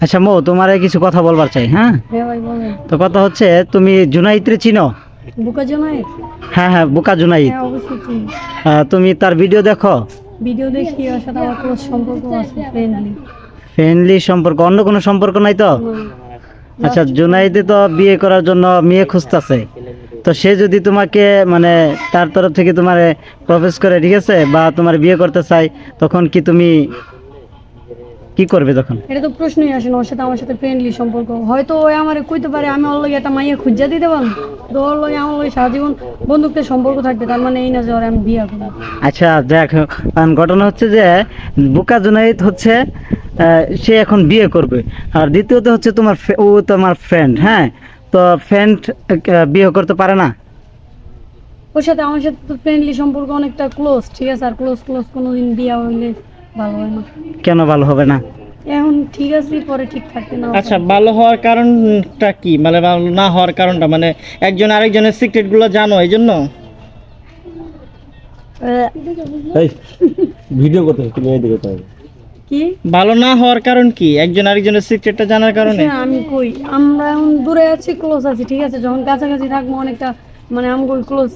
আচ্ছা মো তোমার কিছু কথা বলবার চাই হ্যাঁ? হ্যাঁ তো কথা হচ্ছে তুমি জুনাইদরে চিনো? বুকা জমায় হ্যাঁ হ্যাঁ বুকা জুনাইদ। হ্যাঁ তুমি তার ভিডিও দেখো? ভিডিও দেখি ওর সাথে আমার ক্লোজ সম্পর্ক আছে ফ্রেন্ডলি ফ্রেন্ডলি সম্পর্ক অন্য কোনো সম্পর্ক নাই তো? আচ্ছা জুনাইদে তো বিয়ে করার জন্য মেয়ে খুঁজতেছে। তো সে যদি তোমাকে মানে তার তরফ থেকে তোমার প্রপোজ করে ঠিক আছে? বা তোমার বিয়ে করতে চাই তখন কি তুমি কি করবে তখন? এটা তো প্রশ্নই আসে না ওর সাথে আমার সাথে ফ্রেন্ডলি সম্পর্ক। হয়তো ওই আমার কইতে পারে আমি ওর লগে একটা মাইয়া খুঁজা দিতে পারব। তো ওর লগে আমার লগে সারা জীবন বন্ধুত্বের সম্পর্ক থাকবে তার মানে এই না যে ওরে আমি বিয়ে করব। আচ্ছা দেখ কারণ ঘটনা হচ্ছে যে বুকা জুনাইদ হচ্ছে সে এখন বিয়ে করবে। আর দ্বিতীয়ত হচ্ছে তোমার ও তোমার ফ্রেন্ড হ্যাঁ? তো ফ্রেন্ড বিয়ে করতে পারে না? ওর সাথে আমার সাথে তো ফ্রেন্ডলি সম্পর্ক অনেকটা ক্লোজ ঠিক আছে? আর ক্লোজ ক্লোজ কোনোদিন বিয়ে হইলে ভালো হয় না। কেন ভালো হবে না? এখন ঠিক আছে পরে ঠিক থাকতে না আচ্ছা ভালো হওয়ার কারণটা কি? মানে ভালো না হওয়ার কারণটা মানে একজন আরেকজনের সিক্রেটগুলো জানো এই জন্য? ভিডিও করতে তুমি এদিকে তাই কি? ভালো না হওয়ার কারণ কি? একজন আরেকজনের সিক্রেটটা জানার কারণে? হ্যাঁ, আমি কই আমরা এখন দূরে আছি ক্লোজ আছি ঠিক আছে? যখন কাছাকাছি থাকব অনেকটা মানে আমি ক্লোজ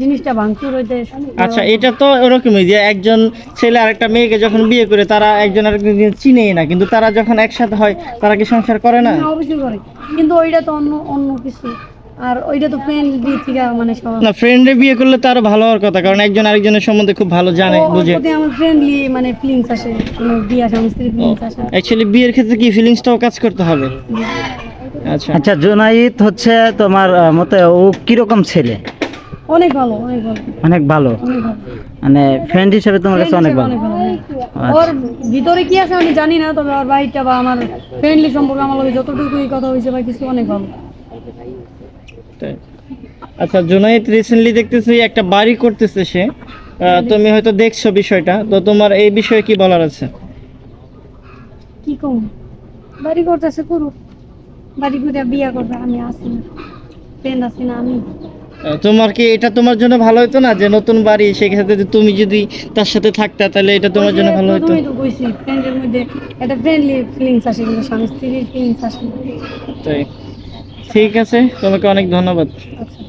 জিনিসটা ভাঙচুর হইতে আচ্ছা এটা তো ওরকমই যে একজন ছেলে আরেকটা মেয়েকে যখন বিয়ে করে তারা একজন আরেকজন চিনেই না কিন্তু তারা যখন একসাথে হয় তারা কি সংসার করে না? অবশ্যই করে। কিন্তু ওইটা তো অন্য অন্য কিছু। আর ওইটা তো ফ্রেন্ড দিক থেকে মানে না ফ্রেন্ডে বিয়ে করলে তো আরও ভালো হওয়ার কথা কারণ একজন আরেকজনের সম্বন্ধে খুব ভালো জানে বুঝে। প্রতি আমার ফ্রেন্ডলি মানে ফিলিংস আসে কোনো বিয়ে স্ত্রী ফিলিংস আসে। অ্যাকচুয়ালি বিয়ের ক্ষেত্রে কি ফিলিংসটাও কাজ করতে হবে? আচ্ছা। আচ্ছা জুনাইদ হচ্ছে তোমার মতে ও কীরকম ছেলে? অনেক ভালো অনেক ভালো। অনেক ভালো? মানে ফ্রেন্ড হিসেবে তোমার কাছে অনেক ভালো? হ্যাঁ। আচ্ছা। ওর ভিতরে কি আছে আমি জানি না তবে ওর বাড়িটা বা আমার ফ্রেন্ডলি সম্পর্কে আমার লগে যতটুকুই কথা হয়েছে বা কিছু অনেক ভালো। আচ্ছা জুনাইদ রিসেন্টলি দেখতেছি একটা বাড়ি করতেছে সে। আহ, তুমি হয়তো দেখছ বিষয়টা। তো তোমার এই বিষয়ে কি বলার আছে? কি কম? বাড়ি করতেছে করুক। বাড়ি করে বিয়া করবে আমি আসি না। ফ্রেন্ড আসি না আমি। তোমার কি এটা তোমার জন্য ভালো হতো না? যে নতুন বাড়ি সেক্ষেত্রে যদি তুমি যদি তার সাথে থাকতা তাহলে এটা তোমার জন্য ভালো হতো ফ্রেন্ডের মধ্যে একটা ফ্রেন্ডলি ফিলিংস আসে কিন্তু স্বামী স্ত্রীর ফিলিংস আসে তাই। ঠিক আছে তোমাকে অনেক ধন্যবাদ। আচ্ছা।